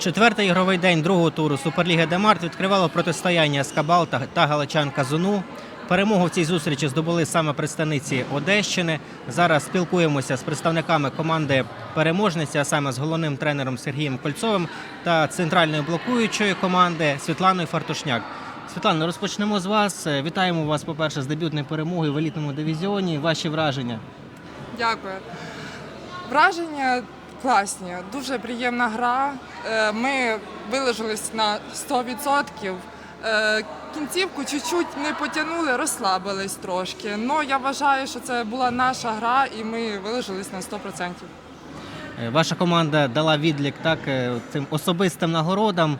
Четвертий ігровий день другого туру Суперліги Демарт відкривало протистояння Скабал та, Галичан Казуну. Перемогу в цій зустрічі здобули саме представниці Одещини. Зараз спілкуємося з представниками команди переможниці, а саме з головним тренером Сергієм Кольцовим та центральною блокуючої команди Світланою Фартушняк. Світлано, розпочнемо з вас. Вітаємо вас, по-перше, з дебютною перемогою в елітному дивізіоні. Ваші враження. Дякую. Враження класні, дуже приємна гра. Е, Ми вилажились на 100%. Е, Кінцівку чуть-чуть не потягнули, розслабились трошки. Ну я вважаю, що це була наша гра, і ми вилажились на 100%. Е, Ваша команда дала відлік так цим особистим нагородам.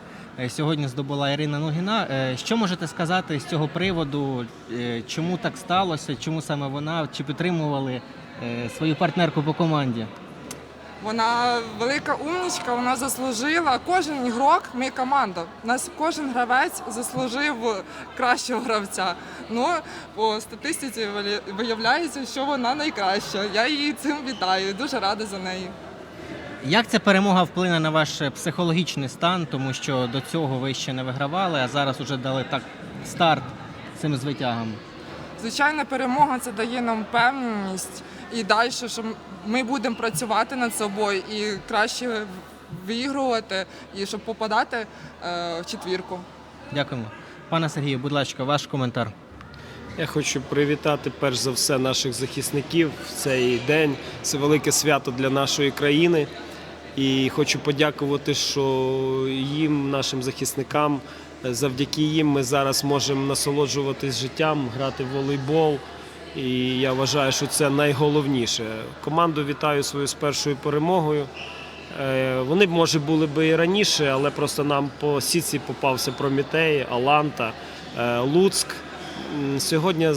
Сьогодні здобула Ірина Ногіна. Що можете сказати з цього приводу? Чому так сталося? Чому саме вона? Чи підтримували свою партнерку по команді? Вона велика умнічка, вона заслужила. Кожен ігрок, ми команда. У нас кожен гравець заслужив кращого гравця. Ну, по статистиці виявляється, що вона найкраща. Я її цим вітаю. Дуже рада за неї. Як ця перемога вплине на ваш психологічний стан, тому що до цього ви ще не вигравали, а зараз уже дали так старт цим звитягам? Звичайно, перемога це дає нам впевненість і далі, що ми будемо працювати над собою і краще виігрувати, і щоб попадати е, в четвірку. Дякуємо. Пане Сергію, будь ласка, ваш коментар. Я хочу привітати перш за все наших захисників в цей день. Це велике свято для нашої країни. І хочу подякувати, що їм, нашим захисникам, завдяки їм ми зараз можемо насолоджуватись життям, грати в волейбол. І я вважаю, що це найголовніше. Команду вітаю свою з першою перемогою. Е, Вони б, може, були б і раніше, але просто нам по сітці попався Прометей, Аланта, е, Луцьк. Сьогодні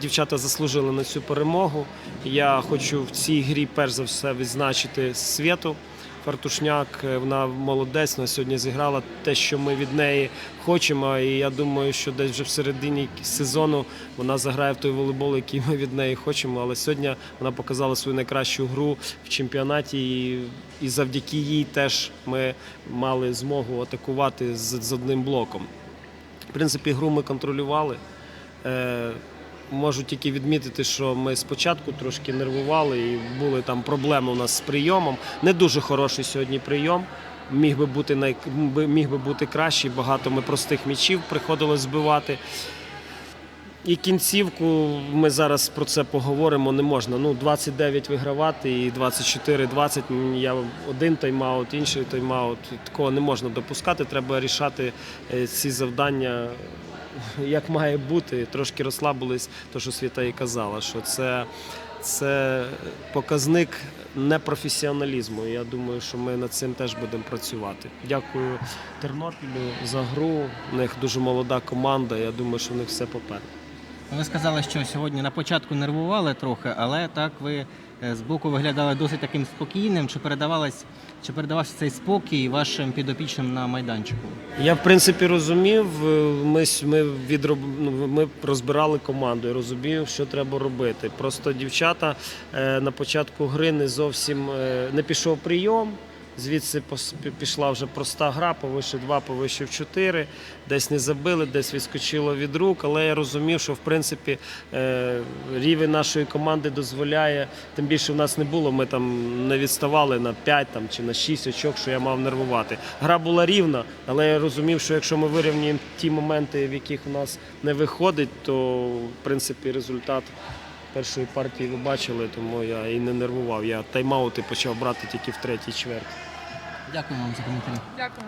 дівчата заслужили на цю перемогу. Я хочу в цій грі перш за все відзначити Світу Фартушняк. Е, Вона молодець, вона сьогодні зіграла те, що ми від неї хочемо. І я думаю, що десь вже в середині сезону вона заграє в той волейбол, який ми від неї хочемо. Але сьогодні вона показала свою найкращу гру в чемпіонаті, і, і завдяки їй теж ми мали змогу атакувати з, з одним блоком. В принципі, гру ми контролювали. Можу тільки відмітити, що ми спочатку трошки нервували і були там проблеми у нас з прийомом. Не дуже хороший сьогодні прийом. Міг би бути най... міг би бути кращий. Багато ми простих м'ячів приходилось збивати. І кінцівку ми зараз про це поговоримо. Не можна. Ну, 29 вигравати і 24-20. м, Я один тайм-аут, інший тайм-аут. Такого не можна допускати. Треба рішати е, ці завдання як має бути. Трошки розслабились, то що Світа і казала, що це, це показник непрофесіоналізму. Я думаю, що ми над цим теж будемо працювати. Дякую Тернопілю за гру. У них дуже молода команда. Я думаю, що в них все попереду. Ви сказали, що сьогодні на початку нервували трохи, але так ви збоку виглядали досить таким спокійним. Чи передавалась, чи передавався цей спокій вашим підопічним на майданчику? Я в принципі розумів. е, Ми, ми, відроб... ну, ми розбирали команду і розумів, що треба робити. Просто дівчата е, на початку гри не зовсім е, не пішов прийом. Звідси пішла вже проста гра, повище 2, повище в 4. Десь не забили, десь відскочило від рук. Але я розумів, що в принципі е, рівень нашої команди дозволяє. Тим більше в нас не було. Ми там не відставали на 5 там, чи на 6 очок, що я мав нервувати. Гра була рівна, але я розумів, що якщо ми вирівнюємо ті моменти, в яких у нас не виходить, то в принципі результат. Першої партії ви бачили, тому я і не нервував. Я тайм-аути почав брати тільки в третій чверті. Дякую вам за коментарі. Дякую.